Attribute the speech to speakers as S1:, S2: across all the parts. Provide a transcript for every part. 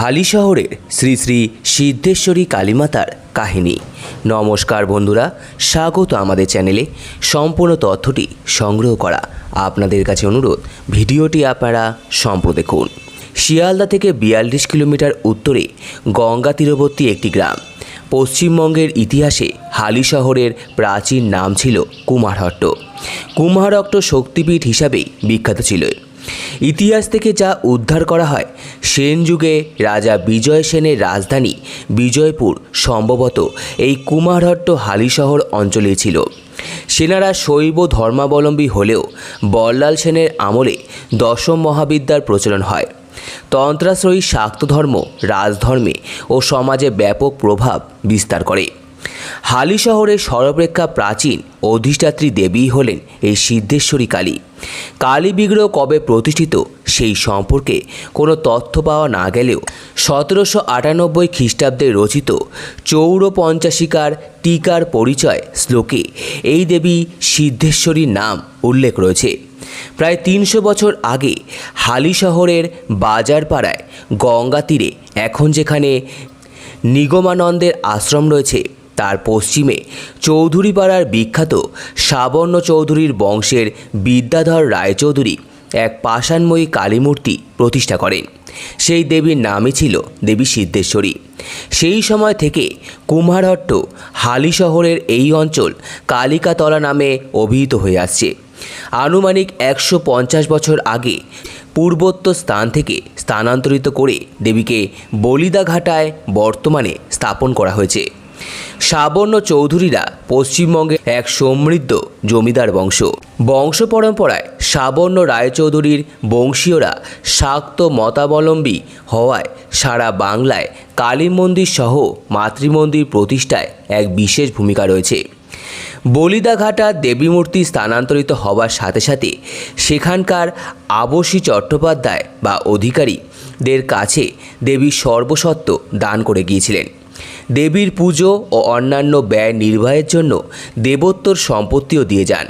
S1: হালি শহরের শ্রী শ্রী সিদ্ধেশ্বরী কালীমাতার কাহিনী। নমস্কার বন্ধুরা, স্বাগত আমাদের চ্যানেলে। সম্পূর্ণ তথ্যটি সংগ্রহ করা আপনাদের কাছে অনুরোধ, ভিডিওটি আপনারা সম্প্রতি দেখুন। শিয়ালদা থেকে বিয়াল্লিশ কিলোমিটার উত্তরে গঙ্গা তীরবর্তী একটি গ্রাম। পশ্চিমবঙ্গের ইতিহাসে হালি শহরের প্রাচীন নাম ছিল কুমারহট্ট। কুমারহট্ট শক্তিপীঠ হিসাবেই বিখ্যাত ছিল। ইতিহাস থেকে যা উদ্ধার করা হয়, সেন যুগে রাজা বিজয় সেনের রাজধানী বিজয়পুর সম্ভবত এই কুমারহট্ট হালিশহর অঞ্চলে ছিল। সেনারা শৈব ধর্মাবলম্বী হলেও বল্লাল সেনের আমলে দশম মহাবিদ্যার প্রচলন হয়। তন্ত্রাশ্রয়ী শাক্ত ধর্ম রাজধর্মে ও সমাজে ব্যাপক প্রভাব বিস্তার করে। হালি শহরের সর্বাপেক্ষা প্রাচীন অধিষ্ঠাত্রী দেবী হলেন এই সিদ্ধেশ্বরী কালী। কালী বিগ্রহ কবে প্রতিষ্ঠিত সেই সম্পর্কে কোনো তথ্য পাওয়া না গেলেও সতেরোশো আটানব্বই খ্রিস্টাব্দে রচিত চৌরপঞ্চাশিকার টিকার পরিচয় শ্লোকে এই দেবী সিদ্ধেশ্বরীর নাম উল্লেখ রয়েছে। প্রায় তিনশো বছর আগে হালি শহরের বাজারপাড়ায় গঙ্গা তীরে এখন যেখানে নিগমানন্দের আশ্রম রয়েছে তার পশ্চিমে চৌধুরীপাড়ার বিখ্যাত সাবর্ণ চৌধুরীর বংশের বিদ্যাধর রায়চৌধুরী এক পাষাণময়ী কালীমূর্তি প্রতিষ্ঠা করেন। সেই দেবীর নামই ছিল দেবী সিদ্ধেশ্বরী। সেই সময় থেকে কুমারহট্ট হালি শহরের এই অঞ্চল কালিকাতলা নামে অভিহিত হয়ে আসছে। আনুমানিক একশো পঞ্চাশ বছর আগে পূর্বোত্তর স্থান থেকে স্থানান্তরিত করে দেবীকে বলিদাঘাটায় বর্তমানে স্থাপন করা হয়েছে। সাবর্ণ চৌধুরীরা পশ্চিমবঙ্গের এক সমৃদ্ধ জমিদার বংশ। বংশ পরম্পরায় সাবর্ণ রায়চৌধুরীর বংশীয়রা শাক্ত মতাবলম্বী হওয়ায় সারা বাংলায় কালী মন্দির সহ মাতৃমন্দির প্রতিষ্ঠায় এক বিশেষ ভূমিকা রয়েছে। বলিদাঘাটা দেবী মূর্তি স্থানান্তরিত হওয়ার সাথে সাথে সেখানকার আবসী চট্টোপাধ্যায় বা অধিকারীদের কাছে দেবী সর্বসত্ব দান করে গিয়েছিলেন। দেবীর পুজো ও অন্যান্য ব্যয় নির্বাহের জন্য দেবোত্তর সম্পত্তিও দিয়ে যান।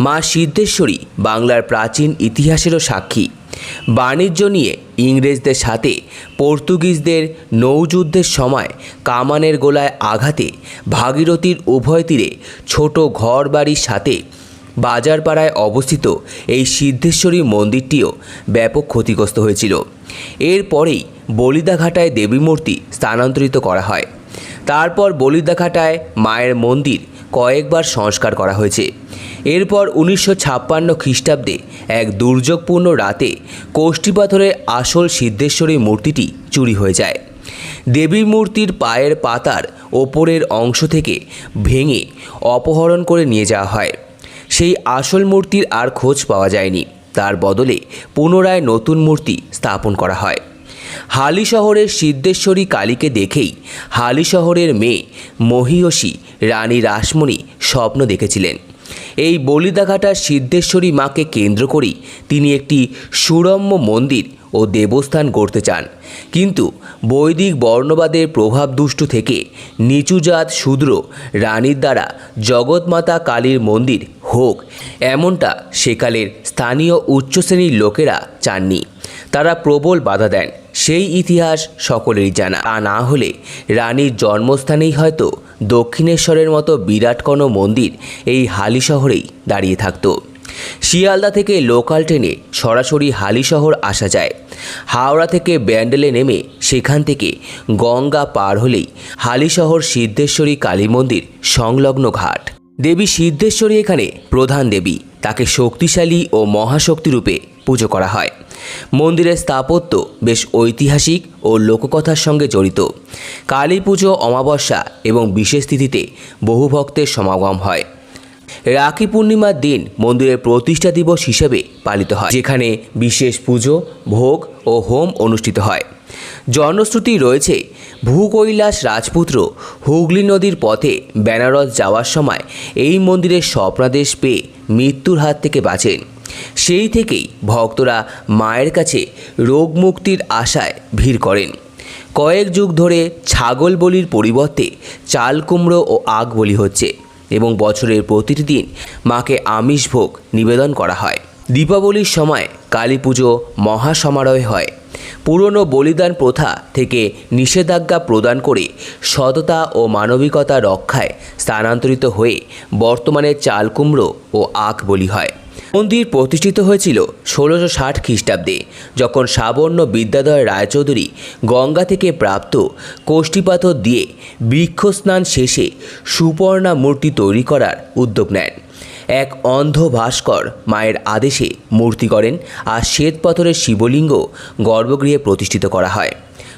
S1: মা সিদ্ধেশ্বরী বাংলার প্রাচীন ইতিহাসেরও সাক্ষী। বাণিজ্য নিয়ে ইংরেজদের সাথে পর্তুগিজদের নৌযুদ্ধের সময় কামানের গোলায় আঘাতে ভাগীরথীর উভয় তীরে ছোট ঘর বাড়ির সাথে বাজারপাড়ায় অবস্থিত এই সিদ্ধেশ্বরী মন্দিরটিও ব্যাপক ক্ষতিগ্রস্ত হয়েছিল। এরপরেই বলিদাঘাটায় দেবী মূর্তি স্থানান্তরিত করা হয়। তারপর বলিদাঘাটায় মায়ের মন্দির কয়েকবার সংস্কার করা হয়েছে। এরপর উনিশশো ছাপ্পান্ন খ্রিস্টাব্দে এক দুর্যোগপূর্ণ রাতে কোষ্ঠীপাথরের আসল সিদ্ধেশ্বরী মূর্তিটি চুরি হয়ে যায়। দেবীর মূর্তির পায়ের পাতার ওপরের অংশ থেকে ভেঙে অপহরণ করে নিয়ে যাওয়া হয়। সেই আসল মূর্তির আর খোঁজ পাওয়া যায়নি। তার বদলে পুনরায় নতুন মূর্তি স্থাপন করা হয়। হালি শহরের সিদ্ধেশ্বরী কালীকে দেখেই হালি শহরের মেয়ে মহিয়সী রানী রাসমণি স্বপ্ন দেখেছিলেন। এই বলিদাঘাটার সিদ্ধেশ্বরী মাকে কেন্দ্র করেই তিনি একটি সুরম্য মন্দির ও দেবস্থান গড়তে চান। কিন্তু বৈদিক বর্ণবাদের প্রভাব দুষ্টু থেকে নিচুজাত শূদ্র রানীর দ্বারা জগৎমাতা কালীর মন্দির হোক, এমনটা সেকালের স্থানীয় উচ্চশ্রেণীর লোকেরা চাননি। তারা প্রবল বাধা দেন। সেই ইতিহাস সকলেরই জানা। তা না হলে রানীর জন্মস্থানেই হয়তো দক্ষিণেশ্বরের মতো বিরাট কোনো মন্দির এই হালি শহরেই দাঁড়িয়ে থাকতো। শিয়ালদা থেকে লোকাল ট্রেনে সরাসরি হালি শহর আসা যায়। হাওড়া থেকে ব্যান্ডেলে নেমে সেখান থেকে গঙ্গা পার হলেই হালি শহর সিদ্ধেশ্বরী কালী মন্দির সংলগ্ন ঘাট। দেবী সিদ্ধেশ্বরী এখানে প্রধান দেবী। তাকে শক্তিশালী ও মহাশক্তি রূপে পুজো করা হয়। মন্দিরের স্থাপত্য বেশ ঐতিহাসিক ও লোককথার সঙ্গে জড়িত। কালী পুজো অমাবস্যা এবং বিশেষ তিথিতে বহু ভক্তের সমাগম হয়। রাখি পূর্ণিমার দিন মন্দিরের প্রতিষ্ঠা দিবস হিসেবে পালিত হয়, যেখানে বিশেষ পুজো, ভোগ ও হোম অনুষ্ঠিত হয়। জনশ্রুতি রয়েছে ভূকৈলাস রাজপুত্র হুগলি নদীর পথে বেনারস যাওয়ার সময় এই মন্দিরের স্বপ্নাদেশ পেয়ে মৃত্যুর হাত থেকে বাঁচেন। সেই থেকেই ভক্তরা মায়ের কাছে রোগ মুক্তির আশায় ভিড় করেন। কয়েক যুগ ধরে ছাগল বলির পরিবর্তে চাল কুমড়ো ও আগ বলি হচ্ছে এবং বছরের প্রতিটি দিন মাকে আমিষ ভোগ নিবেদন করা হয়। দীপাবলির সময় কালী পুজো, মহাসমারোহে হয়। পুরনো বলিদান প্রথা থেকে নিষেধাজ্ঞা প্রদান করে সততা ও মানবিকতা রক্ষায় স্থানান্তরিত হয়ে বর্তমানে চাল কুমড়ো ও আখ বলি হয়। মন্দির প্রতিষ্ঠিত হয়েছিল ষোলোশো ষাট খ্রিস্টাব্দে, যখন সাবর্ণ বিদ্যাধর রায়চৌধুরী গঙ্গা থেকে প্রাপ্ত কোষ্ঠীপাথর দিয়ে বৃক্ষস্নান শেষে সুপর্ণা মূর্তি তৈরি করার উদ্যোগ নেন। এক অন্ধ ভাস্কর মায়ের আদেশে মূর্তি করেন আর শ্বেতপাথরের শিবলিঙ্গ গর্ভগৃহে প্রতিষ্ঠিত করা হয়।